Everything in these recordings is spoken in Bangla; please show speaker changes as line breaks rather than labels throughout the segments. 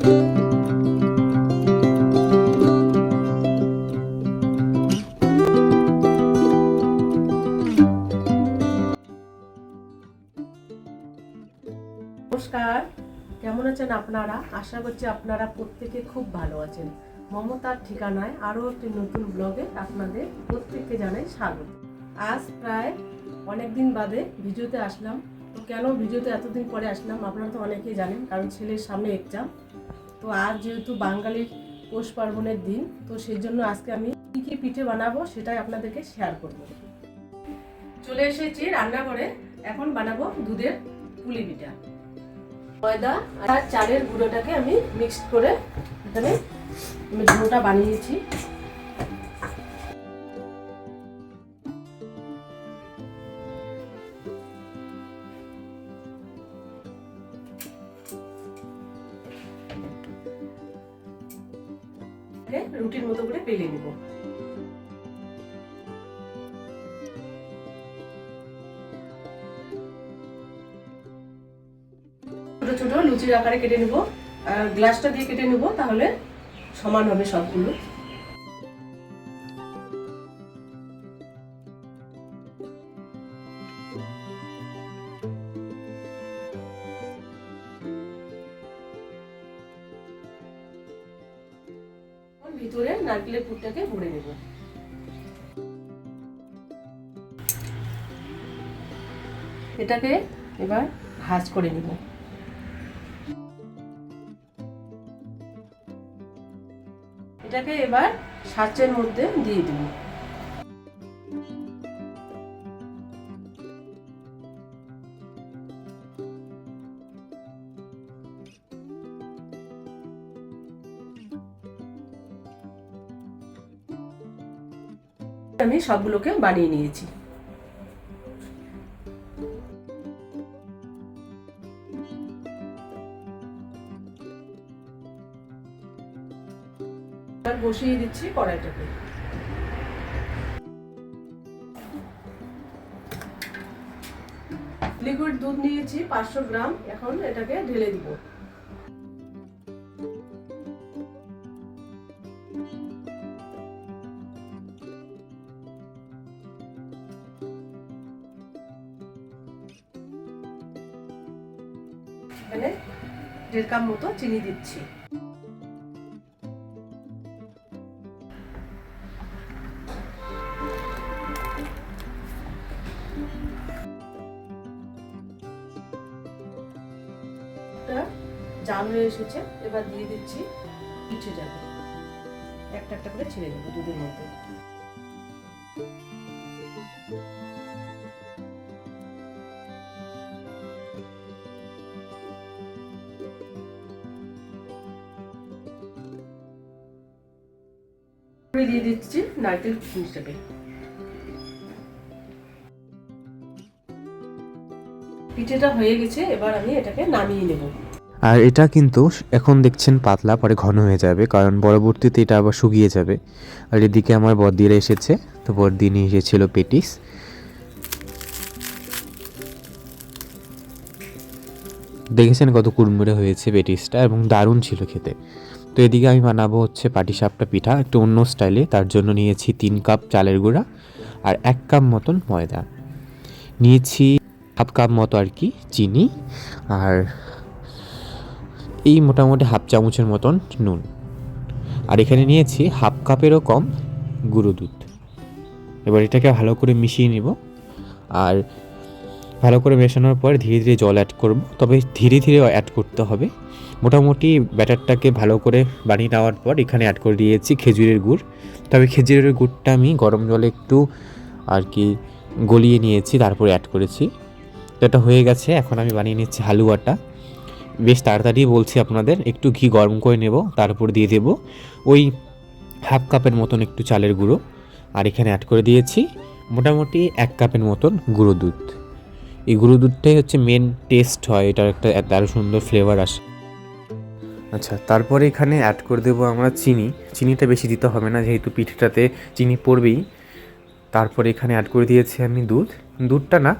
নমস্কার। কেমন আছেন আপনারা? আশা করছি আপনারা প্রত্যেকে খুব ভালো আছেন। মমতার ঠিকানায় আরও একটি নতুন ব্লগে আপনাদের প্রত্যেককে জানাই স্বাগত। আজ প্রায় অনেক দিন বাদে ভিডিওতে আসলাম। তো কেন ভিডিওতে এতদিন পরে আসলাম আপনারা তো অনেকেই জানেন, কারণ ছেলের সামনে এক্সাম তো আজ যেহেতু বাঙালির পৌষ পার্বণের দিন, তো সেই জন্য আজকে আমি কী কী পিঠে বানাবো সেটাই আপনাদেরকে শেয়ার করব। চলে এসেছি রান্নাঘরে, এখন বানাবো দুধের পুলি পিঠা। ময়দা আর চালের গুঁড়োটাকে আমি মিক্সড করে এখানে আমি গুঁড়োটা বানিয়েছি। ছোট ছোট লুচির আকারে কেটে নেব। গ্লাসটা দিয়ে কেটে নেব, তাহলে সমান হবে সবগুলো। ভিতরে নারকেলের পুরটাকে ভরে নেব। এটাকে এবার ভাজ করে নেব। এটাকে এবার সাঁচের মধ্যে দিয়ে দিব। আমি সবগুলোকে বানিয়ে নিয়েছি। এবার বসিয়ে দিচ্ছি কড়াইটাকে লিকুইড দুধ নিয়েছি পাঁচশো গ্রাম, এখন এটাকে ঢেলে দিব। এখানে দেড় কাপ মতো চিনি দিচ্ছি। এসেছে এবার দিয়ে দিচ্ছি পিঠে যাবে। একটা একটা করে ছেড়ে দেবো দুধের মধ্যে। দিয়ে দিচ্ছি নারকেল হিসেবে পিঠেটা হয়ে গেছে, এবার আমি এটাকে নামিয়ে নেব।
আর এটা কিন্তু এখন দেখছেন পাতলা, পরে ঘন হয়ে যাবে, কারণ পরবর্তীতে এটা আবার শুকিয়ে যাবে। আর এদিকে আমার বদ্দিরা এসেছে, তো বদ্দি নিয়ে এসেছিল পেটিস। দেখেছেন কত কুড়মুড়ে হয়েছে পেটিসটা, এবং দারুণ ছিল খেতে। তো এদিকে আমি বানাবো হচ্ছে পাটিসাপটা পিঠা, একটু অন্য স্টাইলে, তার জন্য নিয়েছি তিন কাপ চালের গুঁড়া আর এক কাপ মতন ময়দা। নিয়েছি হাফ কাপ মতো আর কি চিনি, আর এই মোটামুটি হাফ চামচের মতন নুন। আর এখানে নিয়েছি হাফ কাপেরও কম গুঁড়ো দুধ। এবার এটাকে ভালো করে মিশিয়ে নিব। আর ভালো করে মেশানোর পর ধীরে ধীরে জল অ্যাড করব। তবে ধীরে ধীরে অ্যাড করতে হবে। মোটামুটি ব্যাটারটাকে ভালো করে বানিয়ে নেওয়ার পর এখানে অ্যাড করে দিয়েছি খেজুরের গুড়। তবে খেজুরের গুড়টা আমি গরম জলে একটু আর কি গলিয়ে নিয়েছি, তারপরে অ্যাড করেছি। তো এটা হয়ে গেছে। এখন আমি বানিয়ে নিচ্ছি হালুয়াটা। বেশ তাড়াতাড়ি বলছি আপনাদের, একটু ঘি গরম করে নেব, তারপর দিয়ে দেব ওই হাফ কাপের মতন একটু চালের গুঁড়ো। আর এখানে অ্যাড করে দিয়েছি মোটামুটি এক কাপের মতন গুঁড়ো দুধ। এই গুঁড়ো দুধটাই হচ্ছে মেন টেস্ট হয়, এটার একটা আরও সুন্দর ফ্লেভার আসে। আচ্ছা তারপরে এখানে অ্যাড করে দেবো আমরা চিনি। চিনিটা বেশি দিতে হবে না, যেহেতু পিঠেটাতে চিনি পড়বেই। তারপরে এখানে অ্যাড করে দিয়েছি আমি দুধ। দুধটা না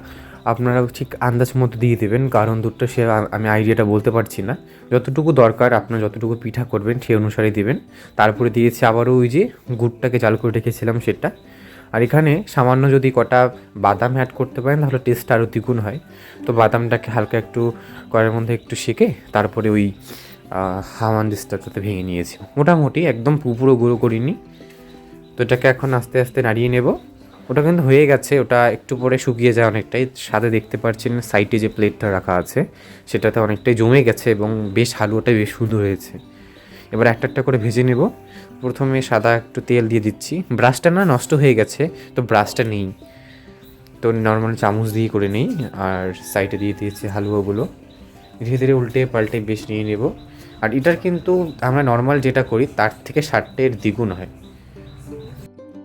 আপনারা ঠিক আন্দাজ মতো দিয়ে দেবেন, কারণ দুধটা সে আমি আইডিয়াটা বলতে পারছি না। যতটুকু দরকার আপনার যতটুকু পিঠা করবেন সেই অনুসারে দিবেন। তারপরে দিয়েছি আবারও ওই যে গুড়টাকে চাল করে রেখেছিলাম সেটা। আর এখানে সামান্য যদি কটা বাদাম অ্যাড করতে পারেন, তাহলে টেস্ট আরও দ্বিগুণ হয়। তো বাদামটাকে হালকা একটু কড়াইয়ের মধ্যে একটু সেকে, তারপরে ওই হামানদিসটাতে ভেঙে নিয়েছি। মোটামুটি একদম পুরো গুঁড়ো করিনি। তো এটাকে এখন আস্তে আস্তে নাড়িয়ে নেব। ওটা কিন্তু হয়ে গেছে, ওটা একটু পরে শুকিয়ে যায় অনেকটাই। সাথে দেখতে পাচ্ছেন সাইডে যে প্লেটটা রাখা আছে, সেটাতে অনেকটাই জমে গেছে এবং বেশ হালুয়াটা বেশ সুন্দর হয়েছে। এবার একটা একটা করে ভেজে নেব। প্রথমে সাদা একটু তেল দিয়ে দিচ্ছি। ব্রাশটা না নষ্ট হয়ে গেছে, তো ব্রাশটা নেই। তো নর্মাল চামচ দিয়ে করে নেই, আর সাইডে দিয়ে দিয়েছি হালুয়াগুলো। ধীরে ধীরে উল্টে পাল্টে বেশ নিয়ে নেব। আর এটার কিন্তু আমরা নর্মাল যেটা করি, তার থেকে ষাটটের দ্বিগুণ হয়।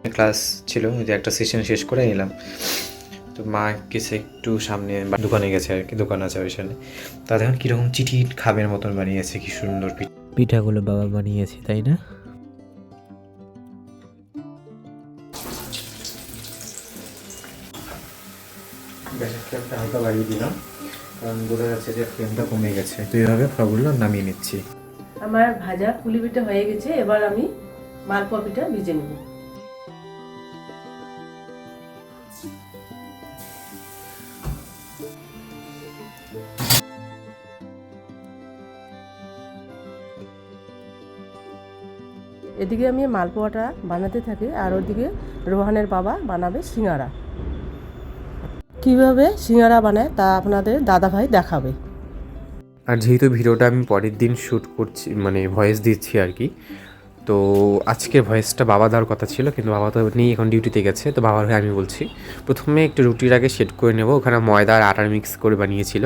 ক্লাস ছিল যে একটা সেশন শেষ করে এলাম তো মা গেছে একটু সামনে দোকানে গেছে আর কি দোকান আছে ওইখানে তা দেখুন কীরকম চিঠি খাবের মতন বানিয়েছে কি সুন্দর পিঠাগুলো বাবা বানিয়েছে তাই না? গ্যাসের ফ্লেমটা হালকা বাড়িয়ে দিলাম কারণ বোঝা যাচ্ছে যে ফ্লেমটা কমে গেছে। তো এইভাবে ফলগুলো নামিয়ে নিচ্ছি।
আমার ভাজা পুলি পিঠা হয়ে গেছে এবার আমি মালপোয়া পিঠা ভিজে নেব। এদিকে আমি মালপোয়াটা বানাতে থাকি আর ওদিকে রোহানের বাবা বানাবে সিঙ্গারা। কীভাবে সিঙ্গারা বানায় তা আপনাদের দাদাভাই দেখাবে।
আর যেহেতু ভিডিওটা আমি পরের দিন শ্যুট করছি মানে ভয়েস দিচ্ছি আর কি তো আজকের ভয়েসটা বাবা দেওয়ার কথা ছিল, কিন্তু বাবা তো নেই এখন ডিউটিতে গেছে, তো বাবার হয়ে আমি বলছি, প্রথমে একটু রুটির আগে সেট করে নেব, ওখানে ময়দা আর আটার মিক্স করে বানিয়েছিল।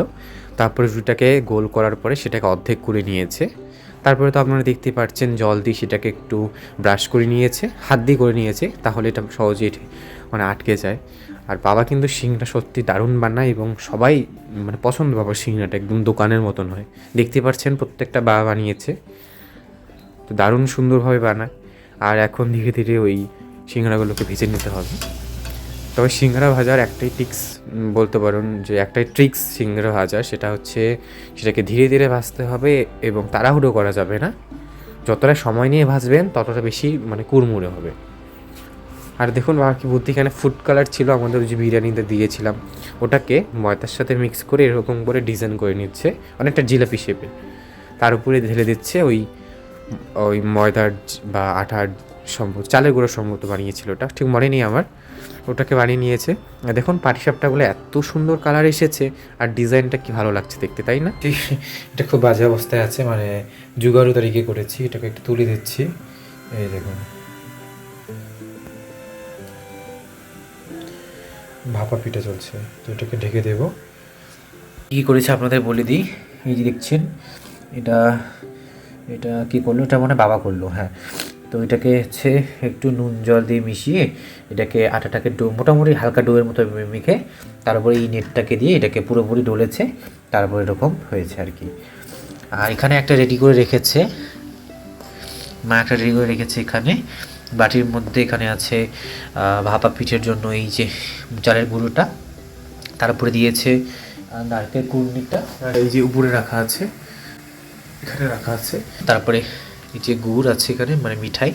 তারপরে রুটিটাকে গোল করার পরে সেটাকে অর্ধেক করে নিয়েছে। তারপরে তো আপনারা দেখতে পাচ্ছেন জল দিয়ে সেটাকে একটু ব্রাশ করে নিয়েছে, হাত দিয়ে করে নিয়েছে, তাহলে এটা সহজেই মানে আটকে যায়। আর বাবা কিন্তু শিংটা সত্যি দারুণ বানায় এবং সবাই মানে পছন্দ বাবার শিংটাটা একদম দোকানের মতন হয়। দেখতে পাচ্ছেন প্রত্যেকটা বাবা বানিয়েছে। তো দারুণ সুন্দরভাবে বানায়। আর এখন ধীরে ধীরে ওই সিঙ্গারাগুলোকে ভেজে নিতে হবে। তবে সিঙ্গারা ভাজার একটাই টিক্স বলতে পারেন যে একটাই ট্রিক্স সিঙ্গারা ভাজার সেটা হচ্ছে সেটাকে ধীরে ধীরে ভাজতে হবে এবং তাড়াহুড়ো করা যাবে না। যতটা সময় নিয়ে ভাজবেন, ততটা বেশি মানে কুড়মুড়ে হবে। আর দেখুন বাবা কি বুদ্ধি, এখানে ফুড কালার ছিল, আমাদের যে বিরিয়ানিতে দিয়েছিলাম। ওটাকে ময়দার সাথে মিক্স করে এরকম করে ডিজাইন করে নিচ্ছে, অনেকটা জিলাপি শেপে তার উপরে ঢেলে দিচ্ছে ওই ওই ময়দার বা আটার সম্ভব চালের গুঁড়ো সম্ভবত বানিয়েছিল ওটা। ঠিক মনে নেই আমার। ওটাকে বানিয়ে নিয়েছে। দেখুন, পাটিসাপটাগুলো এত সুন্দর কালার এসেছে আর ডিজাইনটা কি ভালো লাগছে দেখতে, তাই না? এটা খুব বাজে অবস্থায় আছে। মানে জুগারু তারিখে করেছি, এটাকে একটু তুলে দিচ্ছি। এই দেখুন। ভাপা পিঠা চলছে। তো এটাকে ঢেকে দেবো। কী করেছে আপনাদের বলে দিই? এই যে দেখছেন, এটা এটা কি করল? এটা মনে বাবা করল হ্যাঁ। তো এটাকে হচ্ছে একটু নুন জল দিয়ে মিশিয়ে এটাকে আটাটাকে ডো, মোটামুটি হালকা ডোয়ের মতো মেখে তারপরে এই নেটটাকে দিয়ে এটাকে পুরোপুরি ডলেছে, তারপর এরকম হয়েছে আর কি। আর এখানে একটা রেডি করে রেখেছে, মা একটা রেডি করে রেখেছে এখানে। বাটির মধ্যে এখানে আছে ভাপা পিঠের জন্য এই যে চালের গুঁড়োটা। তারপরে দিয়েছে নারকেল কুর্নিটা। আর এই যে উপরে রাখা আছে এখানে রাখা আছে। তারপরে এই যে গুড় আছে এখানে মানে মিঠাই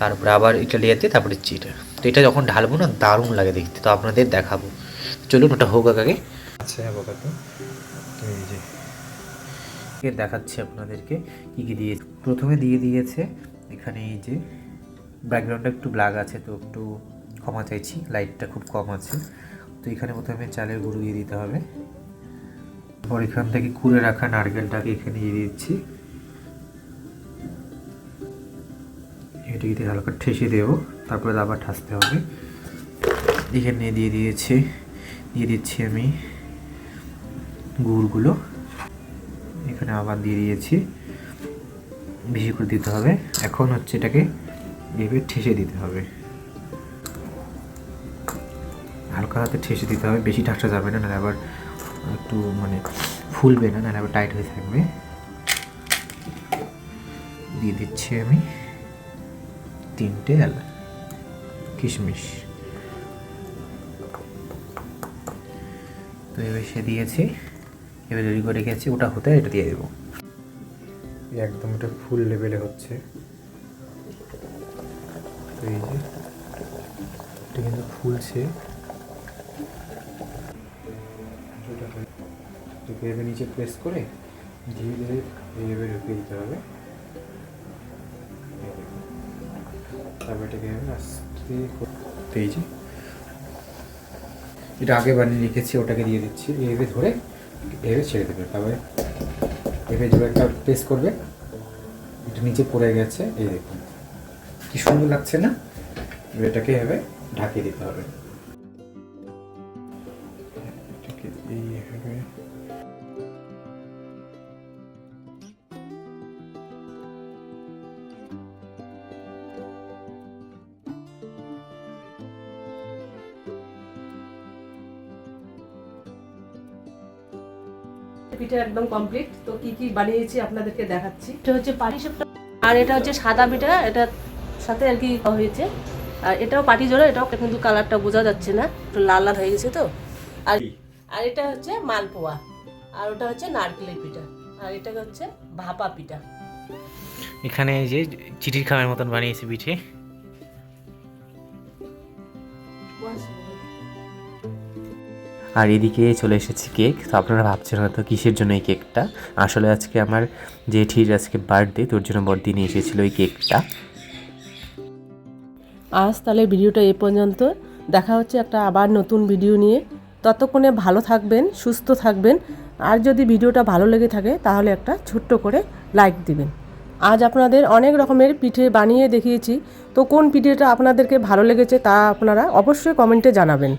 তারপরে আবার এটা লেয়াতে তারপরে চিটা তো এটা যখন ঢালবো না দারুণ লাগে দেখতে। তো আপনাদের দেখাবো। চলুন ওটা হোক আগে আচ্ছা অবগত তো এই যে দেখাচ্ছি আপনাদেরকে কী কী দিয়ে প্রথমে দিয়ে দিয়েছে এখানে এই যে ব্যাকগ্রাউন্ডটা একটু ব্ল্যাক আছে তো একটু ক্ষমা চাইছি। লাইটটা খুব কম আছে। তো এখানে প্রথমে চালের গুঁড়ো দিয়ে দিতে হবে। পর এখান থেকে কুড়ে রাখা নারকেলটাকে এখানে দিয়ে দিচ্ছি। এটাকে হালকা ঠেসে দেবো, তারপরে আবার ঠাসতে হবে। এখানে দিয়ে দিয়েছি, দিয়ে দিচ্ছি আমি গুড়গুলো। এখানে আবার দিয়ে দিয়েছি, বেশি করে দিতে হবে। এখন হচ্ছে এটাকে এভাবে ঠেসে দিতে হবে। হালকা হাতে ঠেসে দিতে হবে, বেশি ঠাসা যাবে না আবার একটু মানে ফুলবে না নাহলে টাইট হয়ে থাকবে। দিয়ে দিচ্ছি আমি তিনটে এলাচ, কিশমিশ। তো এবার সে দিয়েছি, এবার রেডি করে রেখেছি, ওটা হতে এটা দিয়ে দেবো। একদম এটা ফুল লেভেলে হচ্ছে। তো এই যে, এটা কিন্তু ফুলছে। এবার নিচে প্রেস করে ধীরে ধীরে এইভাবে ঢুকিয়ে দিতে হবে। তারপর এটাকে এভাবে আস্তে করে- তো এই যে। এটা আগে বানিয়ে রেখেছি, ওটাকে দিয়ে দিচ্ছি। এভাবে ধরে এভাবে ছেড়ে দেবে। তারপরে এভাবে ধরে একটা প্রেস করবে, এটা নিচে পড়ে গেছে। এই দেখুন। কি সুন্দর লাগছে না? এটাকে এভাবে ঢাকিয়ে দিতে হবে।
পিঠা একদম কমপ্লিট তো কি কি বানিয়েছি আপনাদেরকে দেখাচ্ছি। এটা হচ্ছে পাটিসাপটা আর এটা হচ্ছে সাদা পিঠা এটার সাথে আর কি হয়েছে। আর এটাও পাটি জোড়া এটাও কিন্তু কালারটা বোঝা যাচ্ছে না। একটু লাল লাল হয়ে গেছে তো। আর আর এটা হচ্ছে মালপোয়া আর ওটা হচ্ছে নারকেলের পিঠা আর এটা হচ্ছে ভাপা পিঠা।
এখানে এই যে চিঠির খামের মতন বানিয়েছি পিঠে। আর এদিকে চলে এসেছে কেক। তো আপনারা ভাবছেন হয়তো কিসের জন্য এই কেকটা? আসলে আজকে আমার জেঠির আজকে বার্থডে তোর জন্য বড়দি নিয়ে এসেছিল এই কেকটা।
আজ তাহলে ভিডিওটা এ পর্যন্ত। দেখা হচ্ছে একটা আবার নতুন ভিডিও নিয়ে। ততক্ষণে ভালো থাকবেন, সুস্থ থাকবেন। আর যদি ভিডিওটা ভালো লেগে থাকে, তাহলে একটা ছোট্ট করে লাইক দিবেন। আজ আপনাদের অনেক রকমের পিঠে বানিয়ে দেখিয়েছি। তো কোন পিঠেটা আপনাদেরকে ভালো লেগেছে তা আপনারা অবশ্যই কমেন্টে জানাবেন।